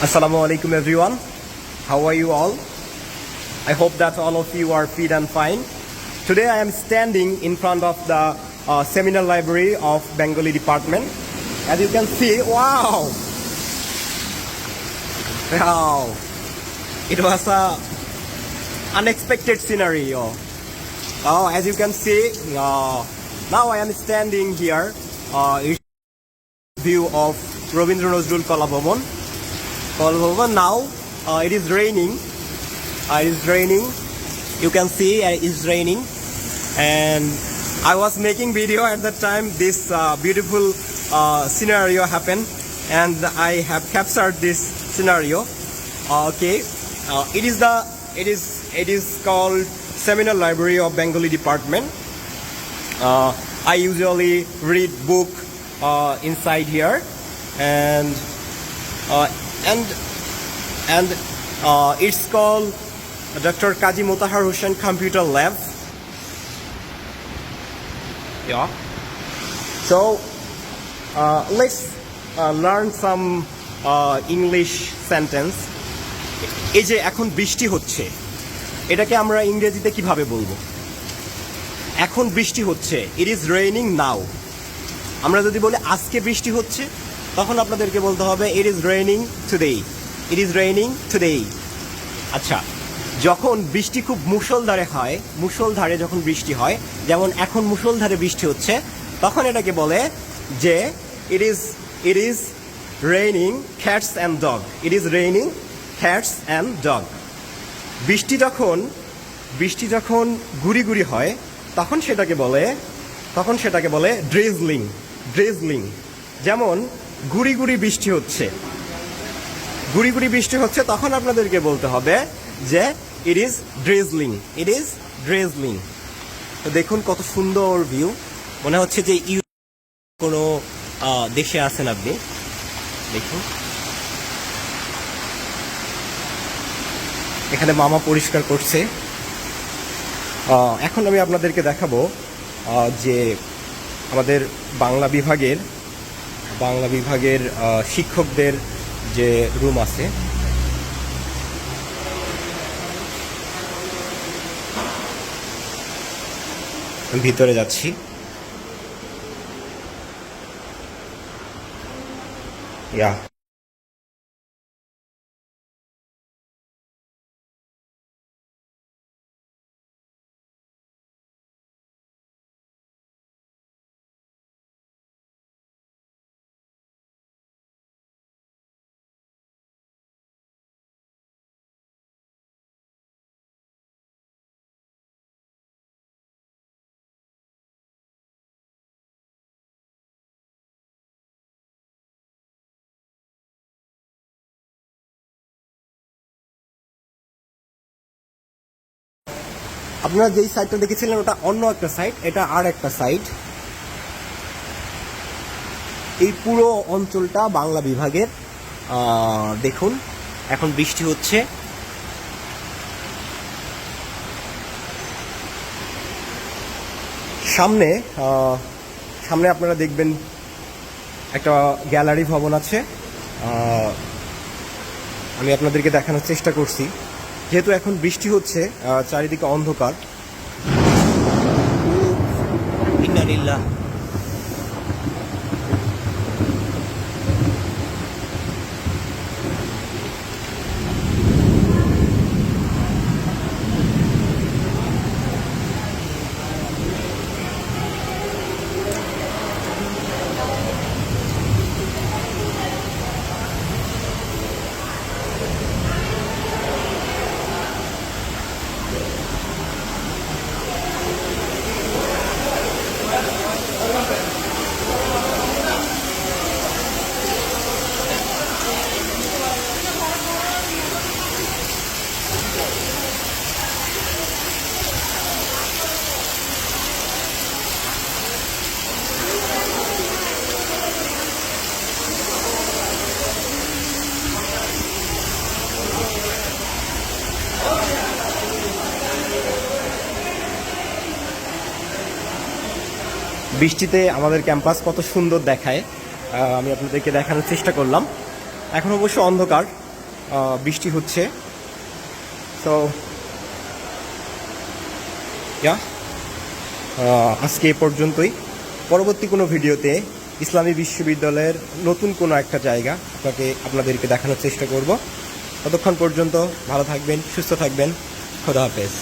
Assalamu alaikum everyone. How are you all? I hope that all of you are fit and fine. Today I am standing in front of the uh, seminar library of Bengali department. As you can see, wow! Wow! It was a unexpected scenario. Oh, as you can see, uh, now I am standing here. Uh, view of Robindra Nazrul Kala Kala Bhavan now uh, it is raining. Uh, it is raining. You can see uh, it's raining, and I was making video at that time. This uh, beautiful uh, scenario happened, and I have captured this scenario. Uh, okay, uh, it is the it is it is called Seminar Library of Bengali Department. Uh, I usually read book uh, inside here, and uh, and and uh, it's called Dr. Kaji Mutahar Hussain Computer Lab. Yeah. So uh, let's uh, learn some uh, English sentence. এই যে এখন বৃষ্টি হচ্ছে এটাকে আমরা ইংরেজিতে কীভাবে বলব এখন বৃষ্টি হচ্ছে ইট ইজ রেইনিং নাও আমরা যদি বলি আজকে বৃষ্টি হচ্ছে তখন আপনাদেরকে বলতে হবে it is raining today it is raining today আচ্ছা যখন বৃষ্টি খুব মুষলধারে হয়, মুষলধারে যখন বৃষ্টি হয়, যেমন এখন মুষলধারে বৃষ্টি হচ্ছে, তখন এটাকে বলে যে it is it is raining cats and dog it is raining cats and dog বৃষ্টি যখন বৃষ্টি যখন গুড়ি গুড়ি হয়, তখন সেটাকে বলে, তখন সেটাকে বলে ড্রেজলিং ড্রেজলিং যেমন গুড়ি গুড়ি বৃষ্টি হচ্ছে। গুড়ি গুড়ি বৃষ্টি হচ্ছে, তখন আপনাদেরকে বলতে হবে যে ইট ইজ ড্রেজলিং ইট ইজ ড্রেজলিং তো দেখুন কত সুন্দর ভিউ মনে হচ্ছে যে ইউ কোনো দেশে আছেন আপনি। দেখুন। এখানে মামা পরিষ্কার করছে। এখন আমি আপনাদেরকে দেখাবো যে আমাদের বাংলা বিভাগের বাংলা বিভাগের শিক্ষকদের যে রুম আছে। ভিতরে যাচ্ছি। ইয়া আপনারা যেই সাইটটা দেখেছিলেন, ওটা অন্য একটা সাইট এটা আর একটা সাইট এই পুরো অঞ্চলটা বাংলা বিভাগের দেখুন, এখন বৃষ্টি হচ্ছে। সামনে সামনে আপনারা দেখবেন একটা গ্যালারি ভবন আছে। আমি আপনাদেরকে দেখানোর চেষ্টা করছি। যেহেতু এখন বৃষ্টি হচ্ছে চারিদিকে অন্ধকার। বৃষ্টিতে আমাদের ক্যাম্পাস কত সুন্দর দেখায় আমি আপনাদেরকে দেখানোর চেষ্টা করলাম। এখন অবশ্য অন্ধকার বৃষ্টি হচ্ছে। তো ইয়া আজকে এ পর্যন্তই। পরবর্তী কোনো ভিডিওতে ইসলামী বিশ্ববিদ্যালয়ের নতুন কোনো একটা জায়গা আপনাকে, আপনাদেরকে দেখানোর চেষ্টা করব। ততক্ষণ পর্যন্ত ভালো থাকবেন, সুস্থ থাকবেন। খোদা হাফেজ।